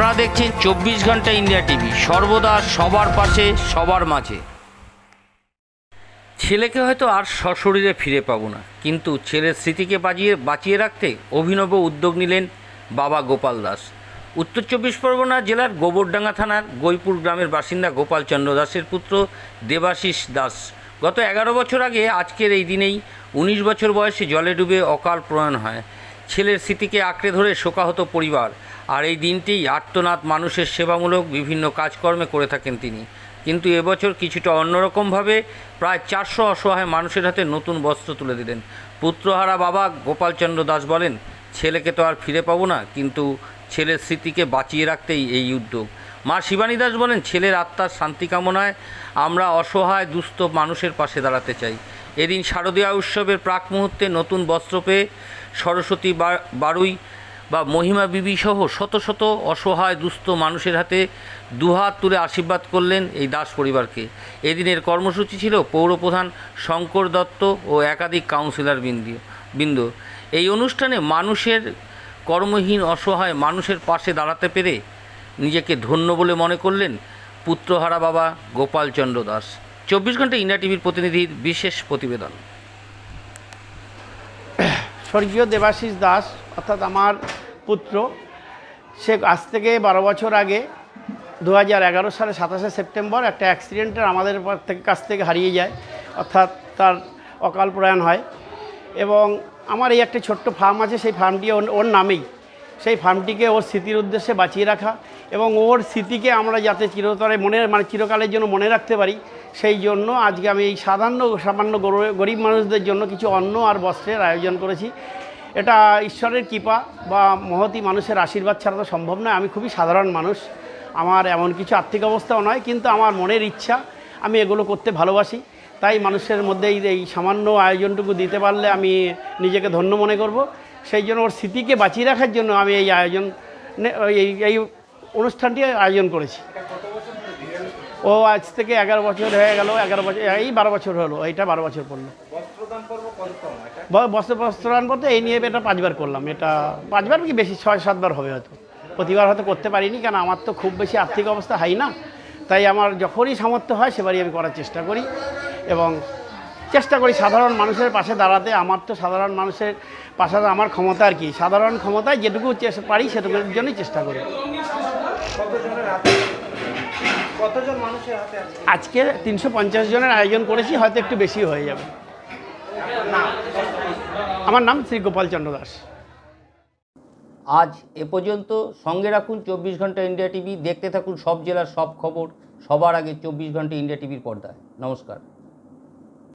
আপনারা দেখছেন চব্বিশ ঘণ্টা ইন্ডিয়া টিভি। সর্বদা সবার পাশে, সবার মাঝে। ছেলেকে হয়তো আর সশরীরে ফিরে পাবো না। কিন্তু ছেলের স্মৃতিকে বাজিয়ে, বাঁচিয়ে রাখতে অভিনব উদ্যোগ নিলেন বাবা গোপাল দাস। উত্তর চব্বিশ পরগনা জেলার গোবরডাঙ্গা থানার গৈপুর গ্রামের বাসিন্দা গোপাল চন্দ্র দাসের পুত্র দেবাশিস দাস। গত এগারো বছর আগে আজকের এই দিনেই উনিশ বছর বয়সে জলে ডুবে অকাল প্রয়াণ হয়। ছেলের স্মৃতিকে আঁকড়ে ধরে শোকাহত পরিবার। আর এই দিনটি আর্তনাদ মানুষের সেবামূলক বিভিন্ন কাজকর্মে করে থাকেন তিনি। কিন্তু এবছর কিছুটা অন্যরকমভাবে প্রায় চারশো অসহায় মানুষের হাতে নতুন বস্ত্র তুলে দিলেন। পুত্রহারা বাবা গোপালচন্দ্র দাস বলেন, ছেলেকে তো আর ফিরে পাবো না, কিন্তু ছেলের স্মৃতিকে বাঁচিয়ে রাখতেই এই উদ্যোগ। মা শিবানী দাস বলেন, ছেলের আত্মার শান্তি কামনায় আমরা অসহায়, দুস্থ মানুষের পাশে দাঁড়াতে চাই। এদিন শারদীয়া উৎসবের প্রাক মুহূর্তে নতুন বস্ত্র পেয়ে সরস্বতী বারুই বা মহিমা বিবি সহ শত শত অসহায় দুস্থ মানুষের হাতে দুহাত তুলে আশীর্বাদ করলেন এই দাস পরিবারকে। এদিনের কর্মসূচি ছিল পৌরপ্রধান শঙ্কর দত্ত ও একাধিক কাউন্সিলর বিন্দু বিন্দু। এই অনুষ্ঠানে মানুষের কর্মহীন অসহায় মানুষের পাশে দাঁড়াতে পেরে নিজেকে ধন্য বলে মনে করলেন পুত্রহারা বাবা গোপালচন্দ্র দাস। চব্বিশ ঘণ্টা ইন্ডিয়া টিভির প্রতিনিধির বিশেষ প্রতিবেদন। স্বর্গীয় দেবাশিস দাস, অর্থাৎ আমার পুত্র, সে আজ থেকে বারো বছর আগে দু এগারো সালে সাতাশে সেপ্টেম্বর একটা অ্যাক্সিডেন্টের আমাদের থেকে কাছ থেকে হারিয়ে যায়, অর্থাৎ তার অকাল প্রয়াণ হয়। এবং আমার এই একটা ছোট্ট ফার্ম আছে, সেই ফার্মটি ওর নামেই। সেই ফার্মটিকে ওর স্মৃতির উদ্দেশ্যে বাঁচিয়ে রাখা এবং ওর স্মৃতিকে আমরা যাতে চিরতরে মনে মানে চিরকালের জন্য মনে রাখতে পারি, সেই জন্য আজকে আমি এই সাধারণ, সামান্য গরিব মানুষদের জন্য কিছু অন্ন আর বস্ত্রের আয়োজন করেছি। এটা ঈশ্বরের কৃপা বা মহতি মানুষের আশীর্বাদ ছাড়া তো সম্ভব নয়। আমি খুবই সাধারণ মানুষ। আমার এমন কিছু আর্থিক অবস্থাও নয়, কিন্তু আমার মনের ইচ্ছা, আমি এগুলো করতে ভালোবাসি। তাই মানুষের মধ্যে এই সামান্য আয়োজনটুকু দিতে পারলে আমি নিজেকে ধন্য মনে করব। সেই জন্য ওর স্মৃতিকে বাঁচিয়ে রাখার জন্য আমি এই আয়োজন এই এই অনুষ্ঠানটি আয়োজন করেছি। ও আজ থেকে এগারো বছর হয়ে গেল এগারো বছর এই বারো বছর হলো এইটা বারো বছর পড়ল। বস্ত্র বস্ত্রায়ন বলতে এই নিয়ে এটা পাঁচবার করলাম এটা পাঁচবার কি বেশি ছয় সাতবার হবে হয়তো। প্রতিবার হয়তো করতে পারিনি কারণ আমার তো খুব বেশি আর্থিক অবস্থা হাই না। তাই আমার যখনই সামর্থ্য হয় সেবারই আমি করার চেষ্টা করি। এবং চেষ্টা করি সাধারণ মানুষের পাশে দাঁড়াতে আমার তো সাধারণ মানুষের পাশে আমার ক্ষমতা আর কি। সাধারণ ক্ষমতায় যেটুকু পারি সেটুকুর জন্যই চেষ্টা করি। কতজন মানুষের হাতে আছে? আজকে তিনশো পঞ্চাশ জনের আয়োজন করেছি হয়তো একটু বেশি হয়ে যাবে। আমার নাম শ্রী গোপাল চন্দ্র দাস। আজ এ পর্যন্ত সঙ্গে রাখুন চব্বিশ ঘণ্টা ইন্ডিয়া টিভি দেখতে থাকুন সব জেলার সব খবর সবার আগে চব্বিশ ঘণ্টা ইন্ডিয়া টিভির পর্দায়। নমস্কার।